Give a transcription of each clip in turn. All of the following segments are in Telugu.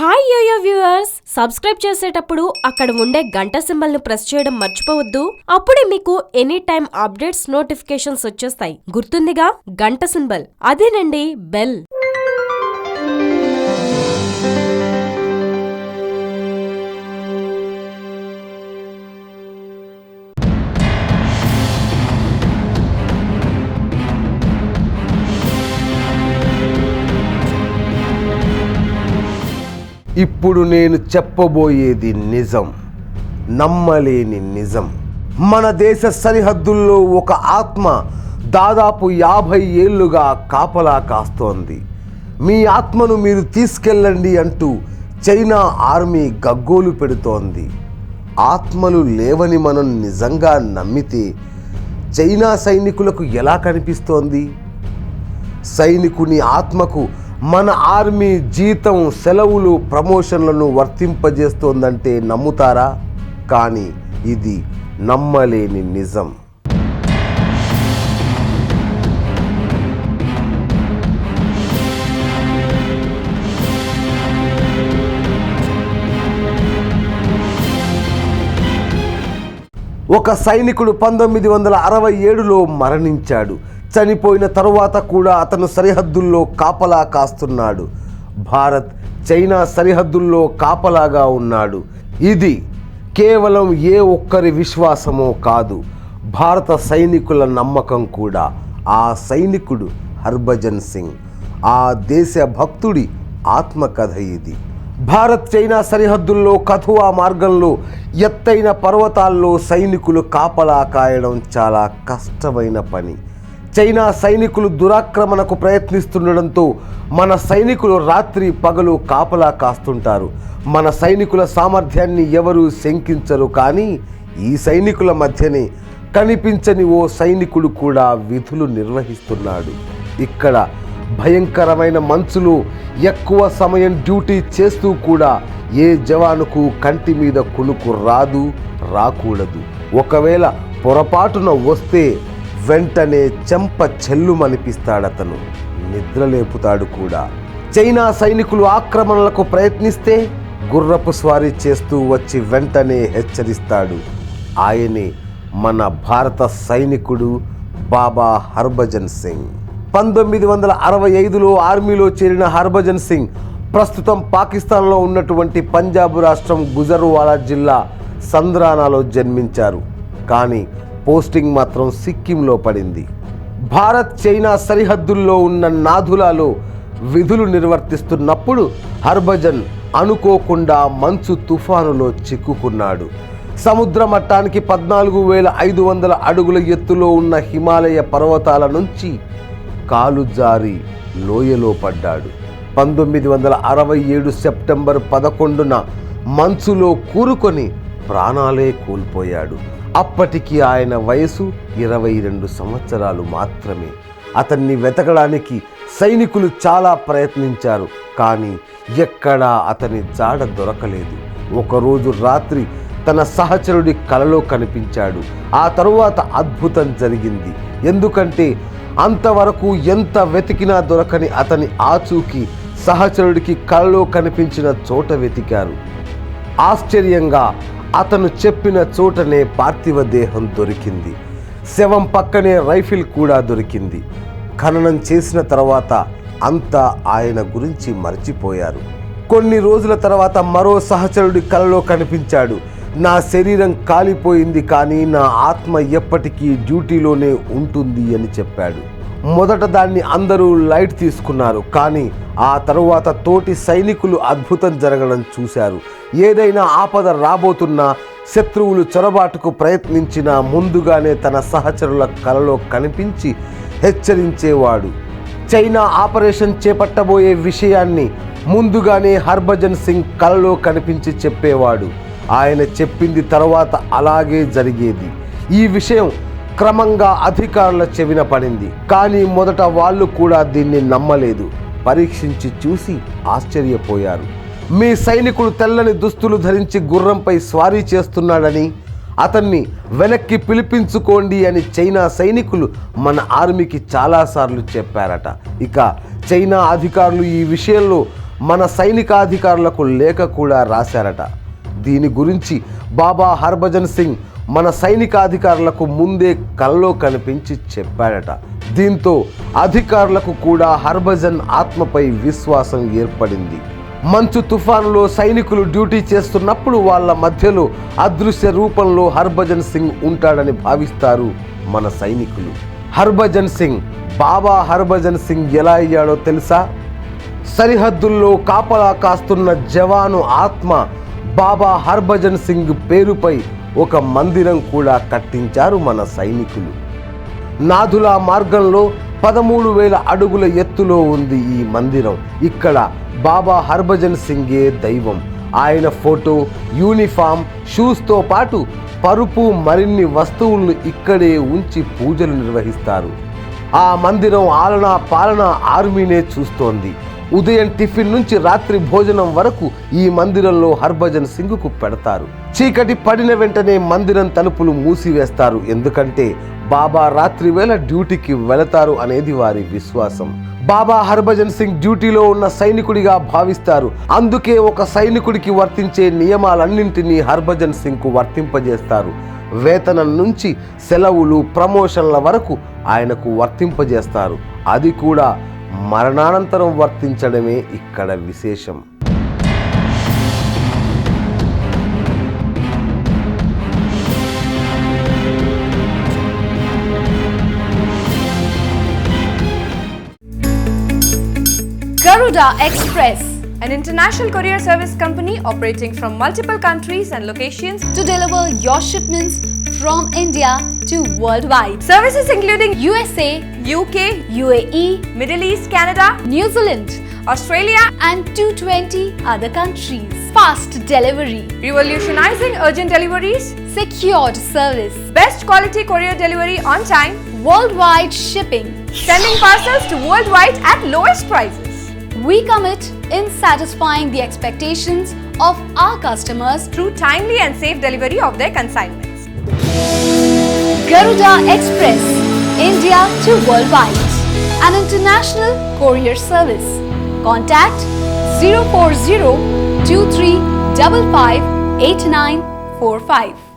హాయ్ యోయో వ్యూవర్స్ సబ్స్క్రైబ్ చేసేటప్పుడు అక్కడ ఉండే గంట సింబల్ను ప్రెస్ చేయడం మర్చిపోవద్దు. అప్పుడే మీకు ఎనీ టైం అప్డేట్స్ నోటిఫికేషన్స్ వచ్చేస్తాయి. గుర్తుందిగా? గంట సింబల్. అదేనండి బెల్ ఇప్పుడు నేను చెప్పబోయేది నిజం. నమ్మలేని నిజం. మన దేశ సరిహద్దుల్లో ఒక ఆత్మ దాదాపు యాభై ఏళ్ళుగా కాపలా కాస్తోంది. మీ ఆత్మను మీరు తీసుకెళ్ళండి అంటూ చైనా ఆర్మీ గగ్గోలు పెడుతోంది. ఆత్మలు లేవని మనం నిజంగా నమ్మితే చైనా సైనికులకు ఎలా కనిపిస్తోంది? సైనికుని ఆత్మకు మన ఆర్మీ జీతం సెలవులు ప్రమోషన్లను వర్తింపజేస్తోందంటే నమ్ముతారా? కానీ ఇది నమ్మలేని నిజం. ఒక సైనికుడు పంతొమ్మిది వందల అరవై ఏడులో మరణించాడు. చనిపోయిన తరువాత కూడా అతను సరిహద్దుల్లో కాపలా కాస్తున్నాడు. భారత్ చైనా సరిహద్దుల్లో కాపలాగా ఉన్నాడు. ఇది కేవలం ఏ ఒక్కరి విశ్వాసమో కాదు భారత సైనికుల నమ్మకం కూడా. ఆ సైనికుడు హర్భజన్ సింగ్. ఆ దేశ భక్తుడి ఆత్మకథ ఇది. భారత్ చైనా సరిహద్దుల్లో కథువా మార్గంలో ఎత్తైన పర్వతాల్లో సైనికులు కాపలా కాయడం చాలా కష్టమైన పని. చైనా సైనికులు దురాక్రమణకు ప్రయత్నిస్తుండడంతో మన సైనికులు రాత్రి పగలు కాపలా కాస్తుంటారు. మన సైనికుల సామర్థ్యాన్ని ఎవరూ శంకించరు కానీ ఈ సైనికుల మధ్యనే కనిపించని ఓ సైనికుడు కూడా విధులు నిర్వహిస్తున్నాడు. ఇక్కడ భయంకరమైన మంచులో ఎక్కువ సమయం డ్యూటీ చేస్తూ కూడా ఏ జవానుకు కంటి మీద కునుకు రాదు రాకూడదు. ఒకవేళ పొరపాటున వస్తే వెంటనే చెంప చెల్లుమనిపిస్తాడతను. నిద్రలేపుతాడు కూడా. చైనా సైనికులు ఆక్రమణలకు ప్రయత్నిస్తే గుర్రపు స్వారీ చేస్తూ వచ్చి వెంటనే హెచ్చరిస్తాడు. ఆయనే మన భారత సైనికుడు బాబా హర్భజన్ సింగ్. పంతొమ్మిది వందల అరవై ఐదులో ఆర్మీలో చేరిన హర్భజన్ సింగ్ ప్రస్తుతం పాకిస్తాన్లో ఉన్నటువంటి పంజాబ్ రాష్ట్రం గుజర్వాలా జిల్లా సంద్రానాలో జన్మించారు. కానీ పోస్టింగ్ మాత్రం సిక్కింలో పడింది. భారత్ చైనా సరిహద్దుల్లో ఉన్న నాథులాలో విధులు నిర్వర్తిస్తున్నప్పుడు హర్భజన్ అనుకోకుండా మంచు తుఫానులో చిక్కుకున్నాడు. సముద్ర మట్టానికి పద్నాలుగు వేల ఐదు వందల అడుగుల ఎత్తులో ఉన్న హిమాలయ పర్వతాల నుంచి కాలు జారి లోయలో పడ్డాడు. పంతొమ్మిది వందల అరవై ఏడు సెప్టెంబర్ పదకొండున మంచులో కూరుకొని ప్రాణాలే కోల్పోయాడు. అప్పటికి ఆయన వయసు ఇరవై రెండు సంవత్సరాలు మాత్రమే. అతన్ని వెతకడానికి సైనికులు చాలా ప్రయత్నించారు కానీ ఎక్కడా అతని జాడ దొరకలేదు. ఒకరోజు రాత్రి తన సహచరుడి కలలో కనిపించాడు. ఆ తరువాత అద్భుతం జరిగింది. ఎందుకంటే అంతవరకు ఎంత వెతికినా దొరకని అతని ఆచూకీ సహచరుడికి కలలో కనిపించిన చోట వెతికారు. ఆశ్చర్యంగా అతను చెప్పిన చోటనే పార్థివ దేహం దొరికింది. శవం పక్కనే రైఫిల్ కూడా దొరికింది. ఖననం చేసిన తర్వాత అంతా ఆయన గురించి మర్చిపోయారు. కొన్ని రోజుల తర్వాత మరో సహచరుడి కలలో కనిపించాడు. నా శరీరం కాలిపోయింది కానీ నా ఆత్మ ఎప్పటికీ డ్యూటీలోనే ఉంటుంది అని చెప్పాడు. మొదట దాన్ని అందరూ లైట్ తీసుకున్నారు కానీ ఆ తరువాత తోటి సైనికులు అద్భుతం జరగడం చూశారు. ఏదైనా ఆపద రాబోతున్నా శత్రువులు చొరబాటుకు ప్రయత్నించినా ముందుగానే తన సహచరుల కలలో కనిపించి హెచ్చరించేవాడు. చైనా ఆపరేషన్ చేపట్టబోయే విషయాన్ని ముందుగానే హర్భజన్ సింగ్ కలలో కనిపించి చెప్పేవాడు. ఆయన చెప్పింది తర్వాత అలాగే జరిగేది. ఈ విషయం క్రమంగా అధికారుల చెవిన పడింది. కానీ మొదట వాళ్ళు కూడా దీన్ని నమ్మలేదు. పరీక్షించి చూసి ఆశ్చర్యపోయారు. మీ సైనికుడు తెల్లని దుస్తులు ధరించి గుర్రంపై స్వారీ చేస్తున్నాడని అతన్ని వెనక్కి పిలిపించుకోండి అని చైనా సైనికులు మన ఆర్మీకి చాలాసార్లు చెప్పారట. ఇక చైనా అధికారులు ఈ విషయంలో మన సైనికాధికారులకు లేఖ కూడా రాశారట. దీని గురించి బాబా హర్భజన్ సింగ్ మన సైనికాధికారులకు ముందే కల్లో కనిపించి చెప్పాడట. దీంతో అధికారులకు కూడా హర్భజన్ ఆత్మపై విశ్వాసం ఏర్పడింది. మంచు తుఫానులో సైనికులు డ్యూటీ చేస్తున్నప్పుడు వాళ్ళ మధ్యలో అదృశ్య రూపంలో హర్భజన్ సింగ్ ఉంటాడని భావిస్తారు మన సైనికులు. హర్భజన్ సింగ్ బాబా హర్భజన్ సింగ్ ఎలా అయ్యాడో తెలుసా? సరిహద్దుల్లో కాపలా కాస్తున్న జవాను ఆత్మ బాబా హర్భజన్ సింగ్ పేరుపై ఒక మందిరం కూడా కట్టించారు మన సైనికులు. నాథులా మార్గంలో పదమూడు వేల అడుగుల ఎత్తులో ఉంది ఈ మందిరం. ఇక్కడ బాబా హర్భజన్ సింగే దైవం. ఆయన ఫోటో యూనిఫామ్ షూస్తో పాటు పరుపు మరిన్ని వస్తువులను ఇక్కడే ఉంచి పూజలు నిర్వహిస్తారు. ఆ మందిరం ఆలనా పాలన ఆర్మీనే చూస్తోంది. ఉదయం టిఫిన్ నుంచి రాత్రి భోజనం వరకు ఈ మందిరంలో హర్భజన్ సింగ్కు పెడతారు. చీకటి పడిన వెంటనే మందిరం తలుపులు మూసివేస్తారు. ఎందుకంటే బాబా రాత్రి వేళ డ్యూటీకి వెళతారు అనేది వారి విశ్వాసం. బాబా హర్భజన్ సింగ్ డ్యూటీలో ఉన్న సైనికుడిగా భావిస్తారు. అందుకే ఒక సైనికుడికి వర్తించే నియమాలన్నింటినీ హర్భజన్ సింగ్కు వర్తింపజేస్తారు. వేతనం నుంచి సెలవులు ప్రమోషన్ల వరకు ఆయనకు వర్తింపజేస్తారు. అది కూడా మరణానంతరం వర్తించడమే ఇక్కడ విశేషం. Garuda Express, an international courier service company operating from multiple countries and locations to deliver your shipments from India to worldwide. Services including USA, UK, UAE, Middle East, Canada, New Zealand, Australia, and 220 other countries. Fast delivery, revolutionizing urgent deliveries, secured service, best quality courier delivery on time, worldwide shipping. sending parcels to worldwide at lowest prices. We commit in satisfying the expectations of our customers. Through timely and safe delivery of their consignments. Garuda Express, India to worldwide. An international courier service. Contact 040 2355 8945.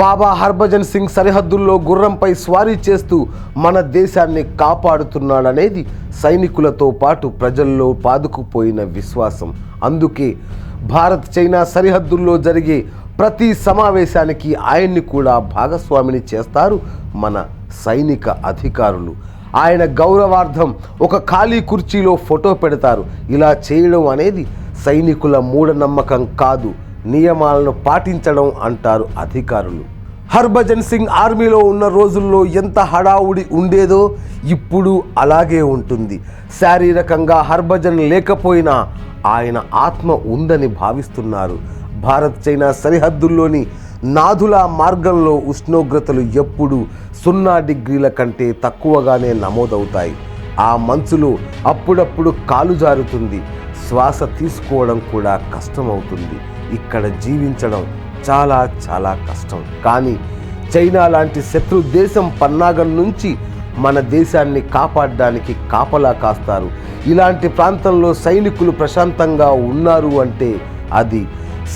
బాబా హర్భజన్ సింగ్ సరిహద్దుల్లో గుర్రంపై స్వారీ చేస్తూ మన దేశాన్ని కాపాడుతున్నాడనేది సైనికులతో పాటు ప్రజల్లో పాదుకుపోయిన విశ్వాసం. అందుకే భారత్ చైనా సరిహద్దుల్లో జరిగే ప్రతి సమావేశానికి ఆయన్ని కూడా భాగస్వామిని చేస్తారు మన సైనిక అధికారులు. ఆయన గౌరవార్థం ఒక ఖాళీ కుర్చీలో ఫోటో పెడతారు. ఇలా చేయడం అనేది సైనికుల మూఢనమ్మకం కాదు. నియమాలను పాటించడం అంటారు అధికారులు. హర్భజన్ సింగ్ ఆర్మీలో ఉన్న రోజుల్లో ఎంత హడావుడి ఉండేదో ఇప్పుడు అలాగే ఉంటుంది. శారీరకంగా హర్భజన్ లేకపోయినా ఆయన ఆత్మ ఉందని భావిస్తున్నారు. భారత్ చైనా సరిహద్దుల్లోని నాథుల మార్గంలో ఉష్ణోగ్రతలు ఎప్పుడు సున్నా డిగ్రీల కంటే తక్కువగానే నమోదవుతాయి. ఆ మంచులో అప్పుడప్పుడు కాలు జారుతుంది. శ్వాస తీసుకోవడం కూడా కష్టమవుతుంది. ఇక్కడ జీవించడం చాలా చాలా కష్టం. కానీ చైనా లాంటి శత్రు దేశం పన్నాగం నుంచి మన దేశాన్ని కాపాడడానికి కాపలా కాస్తారు. ఇలాంటి ప్రాంతంలో సైనికులు ప్రశాంతంగా ఉన్నారు అంటే అది.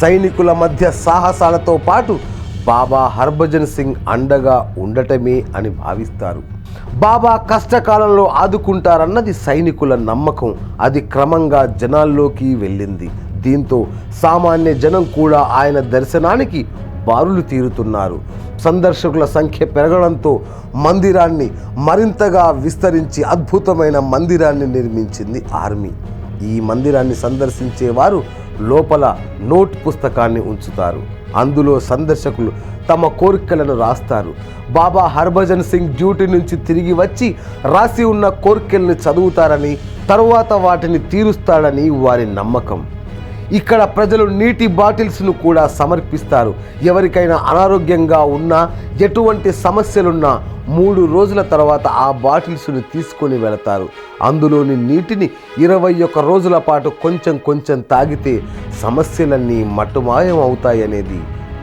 సైనికుల మధ్య సాహసాలతో పాటు బాబా హర్భజన్ సింగ్ అండగా ఉండటమే అని భావిస్తారు. బాబా కష్టకాలంలో ఆదుకుంటారన్నది సైనికుల నమ్మకం. అది క్రమంగా జనాల్లోకి వెళ్ళింది. దీంతో సామాన్య జనం కూడా ఆయన దర్శనానికి బారులు తీరుతున్నారు. సందర్శకుల సంఖ్య పెరగడంతో మందిరాన్ని మరింతగా విస్తరించి అద్భుతమైన మందిరాన్ని నిర్మించింది ఆర్మీ. ఈ మందిరాన్ని సందర్శించే వారు లోపల నోట్ పుస్తకాన్ని ఉంచుతారు. అందులో సందర్శకులు తమ కోరికలను రాస్తారు. బాబా హర్భజన్ సింగ్ డ్యూటీ నుంచి తిరిగి వచ్చి రాసి ఉన్న కోరికలను చదువుతారని తరువాత వాటిని తీరుస్తాడని వారి నమ్మకం. ఇక్కడ ప్రజలు నీటి బాటిల్స్ను కూడా సమర్పిస్తారు. ఎవరికైనా అనారోగ్యంగా ఉన్నా ఎటువంటి సమస్యలున్నా మూడు రోజుల తర్వాత ఆ బాటిల్స్ను తీసుకొని వెళతారు. అందులోని నీటిని ఇరవై ఒక్క రోజుల పాటు కొంచెం కొంచెం తాగితే సమస్యలన్నీ మట్టుమాయం అవుతాయనేది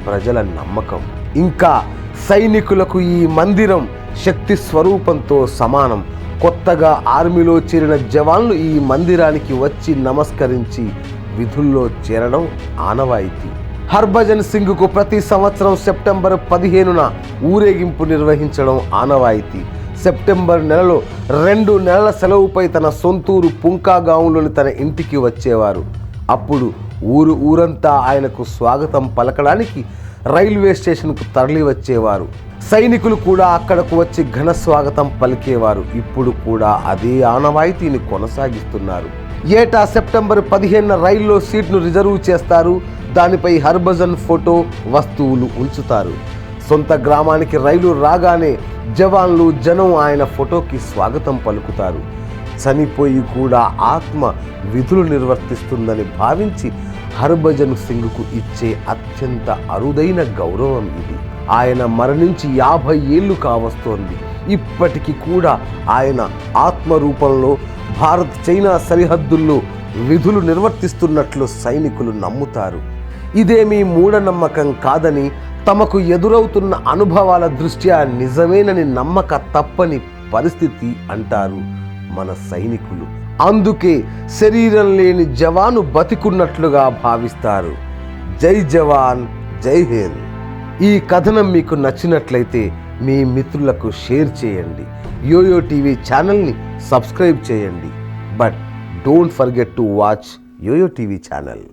ప్రజల నమ్మకం. ఇంకా సైనికులకు ఈ మందిరం శక్తి స్వరూపంతో సమానం. కొత్తగా ఆర్మీలో చేరిన జవాన్లు ఈ మందిరానికి వచ్చి నమస్కరించి విధుల్లో చేరడం ఆనవాయితీ. హర్భజన్ సింగ్కు ప్రతి సంవత్సరం సెప్టెంబర్ పదిహేనున ఊరేగింపు నిర్వహించడం ఆనవాయితీ. సెప్టెంబర్ నెలలో రెండు నెలల సెలవుపై తన సొంతూరు పుంకాగాంలోని తన ఇంటికి వచ్చేవారు. అప్పుడు ఊరు ఊరంతా ఆయనకు స్వాగతం పలకడానికి రైల్వే స్టేషన్కు తరలి వచ్చేవారు సైనికులు కూడా అక్కడకు వచ్చి ఘన స్వాగతం పలికేవారు. ఇప్పుడు కూడా అదే ఆనవాయితీని కొనసాగిస్తున్నారు. ఏటా సెప్టెంబర్ పదిహేనున రైల్లో సీట్ను రిజర్వ్ చేస్తారు. దానిపై హర్భజన్ ఫోటో వస్తువులు ఉంచుతారు. సొంత గ్రామానికి రైలు రాగానే జవాన్లు జనం ఆయన ఫోటోకి స్వాగతం పలుకుతారు. చనిపోయి కూడా ఆత్మ విధులు నిర్వర్తిస్తుందని భావించి హర్భజన్ సింగ్కు ఇచ్చే అత్యంత అరుదైన గౌరవం ఇది. ఆయన మరణించి యాభై ఏళ్ళు కావస్తోంది. ఇప్పటికీ కూడా ఆయన ఆత్మ రూపంలో భారత్ చైనా సరిహద్దుల్లో విధులు నిర్వర్తిస్తున్నట్లు సైనికులు నమ్ముతారు. ఇదేమీ మూఢనమ్మకం కాదని తమకు ఎదురవుతున్న అనుభవాల దృష్ట్యా నిజమేనని నమ్మక తప్పని పరిస్థితి అంటారు మన సైనికులు. అందుకే శరీరం లేని జవాను బతికున్నట్లుగా భావిస్తారు. జై జవాన్ జై హింద్. ఈ కథనం మీకు నచ్చినట్లయితే మీ మిత్రులకు షేర్ చేయండి యోయో టీవీ ఛానల్ని సబ్స్క్రైబ్ చేయండి but don't forget to watch yoyo TV channel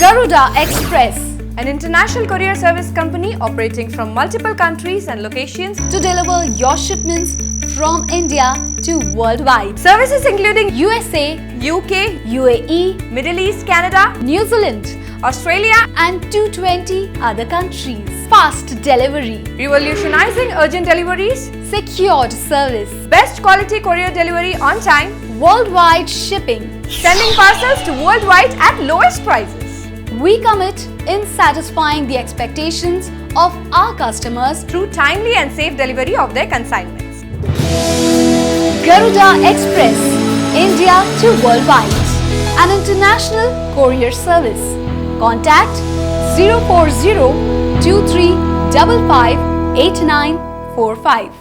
Garuda Express An international courier service company operating from multiple countries and locations. to deliver your shipments from India to worldwide. Services including USA, UK, UAE, Middle East, Canada, New Zealand, Australia, and 220 other countries. Fast delivery, revolutionizing urgent deliveries, secured service, best quality courier delivery on time, worldwide shipping. sending parcels to worldwide at lowest prices. We commit in satisfying the expectations of our customers through timely and safe delivery of their consignments. Garuda Express, India to worldwide. An international courier service. Contact 040 2355 8945.